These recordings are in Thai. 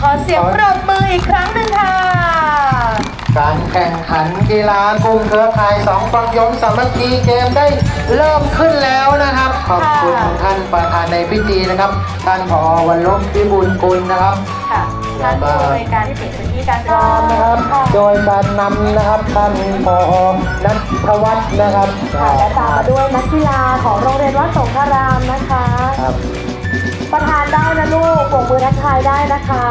ขอเสียงปรบมืออีกครั้งหนึ่งค่ะ การแข่งขันกีฬากลุ่มเครือข่ายสองฟังยนต์สามัคคีเกมได้เริ่มขึ้นแล้วนะครับ ขอบคุณค่ะท่านประธานในพิธีนะครับ ท่านผอวันลบพิบูลกุลนะครับค่ะท่านผู้ในวยการที่ปิดพื้นที่การพร้อมนะครับ โดยการนำนะครับท่านผอนัทวัฒน์นะครับค่ะและตามมาด้วยนักกีฬาของโรงเรียนวัดสงฆารามนะคะ ครับ ประธานได้นะลูกปรบมือทักทายได้นะคะ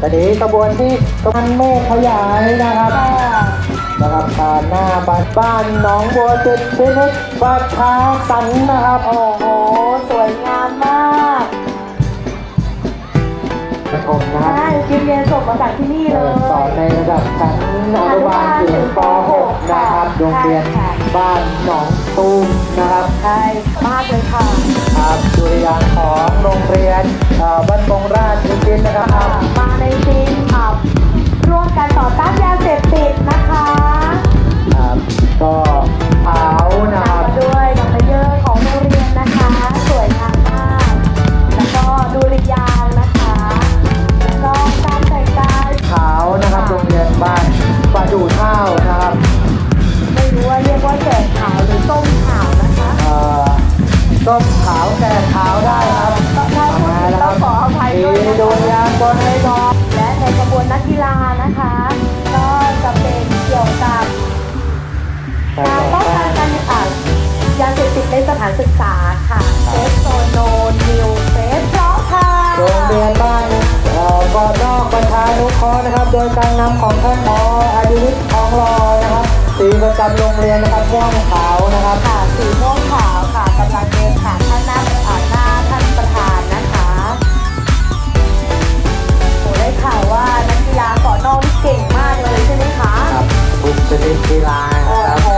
ตอนนี้กระบวนที่กำลังเมฆขยายนะครับ นะครับผ่านหน้าบ้านบ้านหนองบัวเจ็ดเทนิสบัดช้าสันนะครับ โอ้โห สวยงามมาก ประถมนะครับใช่กิมเรียนจบมาจากที่นี่เลยสอนในระดับชั้นอนุบาลถึงป .6 นะครับโรงเรียนบ้านหนองตูมนะครับ ใช่มากเลยค่ะ ครับดุริยางค์ของโรงเรียนเอ่อบ้านปงราชอุทิ ส้มขาวแก่ขาวได้ครับก็ถ้าพูดถึงต้องขออภัยดีด้วยนะโดคะนยางบนให้น้องและในกระบวนนักกีฬานะคะ ก็จะเป็นเกี่ยวกับการป้องกันการอ่ายาเสพติดในสถานศึกษาค่ะเซฟโซโนนิวเซฟเพราะค่ะโรงเรียนบ้านเอ่อกอนนอกประชานุเคราะห์นะครับ โดยการนำของท่านหมออดิวิทย์ทองรอนะครับสีประจำโรงเรียนนะครับม่วงขาวนะครับ ค่ะสีม่วงขาว ฬาสอนนอกนี่เก่งมากเลยใช่ไหมคะ ครับทุกชนิดกีฬาโอ้นะครับ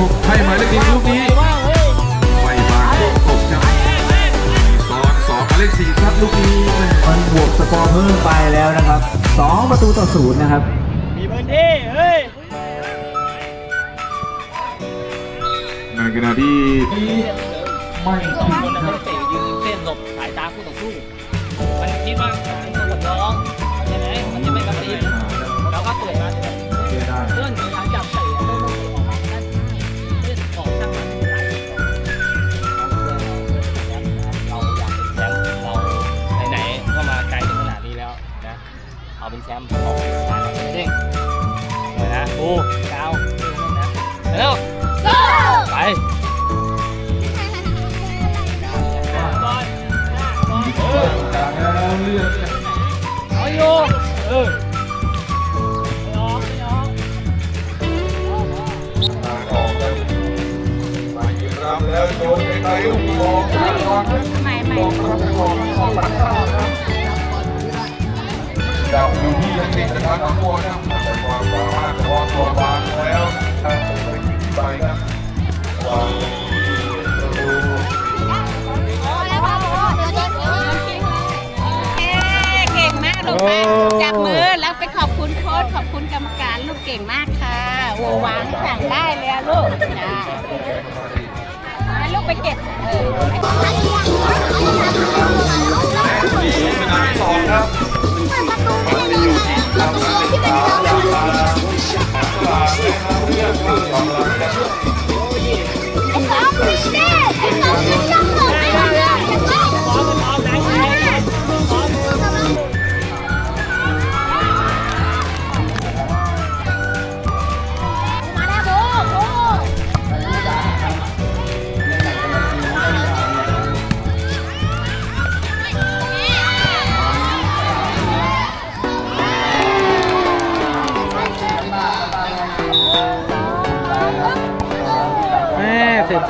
หมายเลขหกให้หมายเลขหนึ่งลูกนี้ไม่บางตกครับมีซ้อนสองหมายเลขสี่ครับลูกนี้แม่มันบวกสกอร์เพิ่มไปแล้วนะครับ2ประตูต่อศูนย์นะครับในขณะที่ไม่ถึงครับเตะยืนเส้นหลบสายตาคู่ต่อสู้มันคิดว่า เลือกเอาอยู่เออทางออกครับมายืนรับแล้วโยนไกลๆลูกบอลก่อนครับใหม่ใหม่บอลครับบอลเข้าหลังเข้าครับจับอยู่ที่ยังติดนะครับของตัวครับแต่ความสามารถของตัวบางแล้วทางไปที่ไปครับวางประตู เก่งมากลูกนะจับมือแล้วไปขอบคุณโค้ชขอบคุณกรรมการลูกเก่งมากค่ะโโอ้วางสั่งได้เลยอะลูกจ้า ม่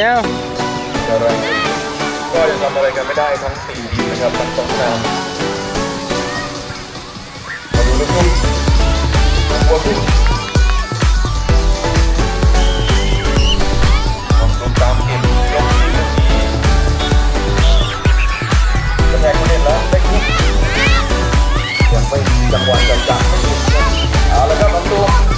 ดี๋ยวอะไรก็ยังทำอะไรกันไม่ได้ทั้งสี่ทีมนะครับทั้งสองสนามมาดูลูกทุ่งบัวทุ่งลองดูตามเกมยกนี้นาทีกระแทกเล่นแล้วได้คุกยังไม่จังหวะจังจังไม่ถูกครับเอาละครับลำตัว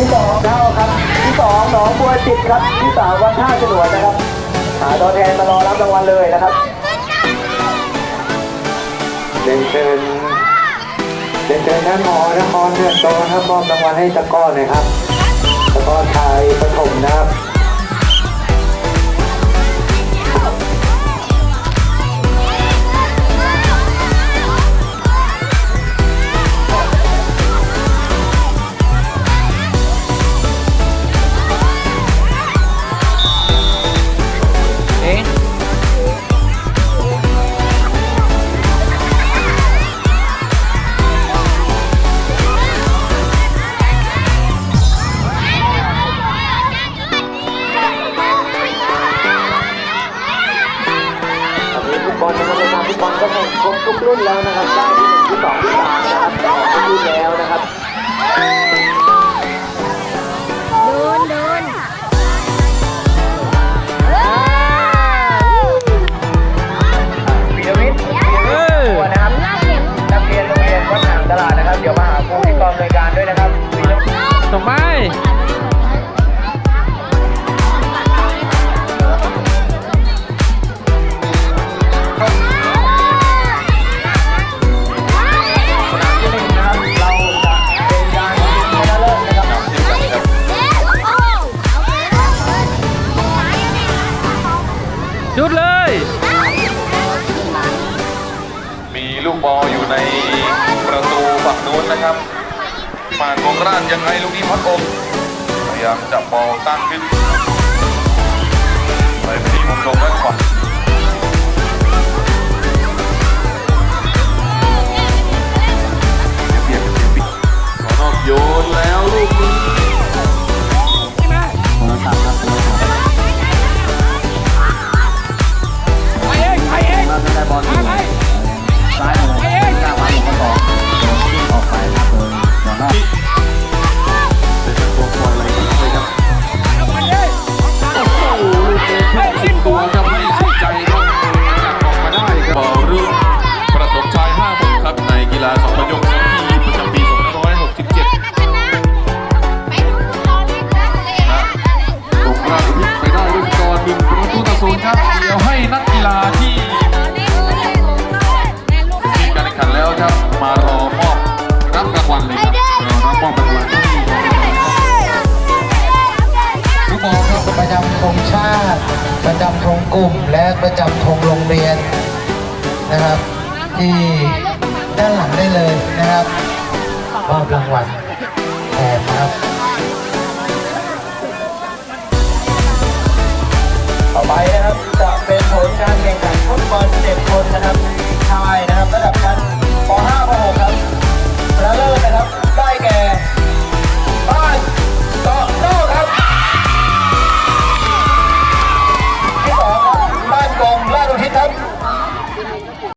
ที่สองเท่าครับ ที่สองหนองบัวจิตครับ ที่สามวัดท่าฉนวนนะครับ หาตัวแทนมารอรับรางวัลเลยนะครับเรียนเชิญเรียนเชิญท่านหมอนครเดือนโตนะครับมอบรางวัลให้ตะก้อหน่อยครับตะก้อนชายปฐมนะครับ ทุกุดเลย มีลูกบอลอยู่ในประตูฝั่งนู้นนะครับมาโกงราชยังไงลูกนี้พัดอมพยายามจับบอลตั้งขึ้นไปที่มุมตรงด้านขวา กลุ่มและประจำธงโรงเรียนนะครับ ที่ด้านหลังได้เลยนะครับมอบรางวัล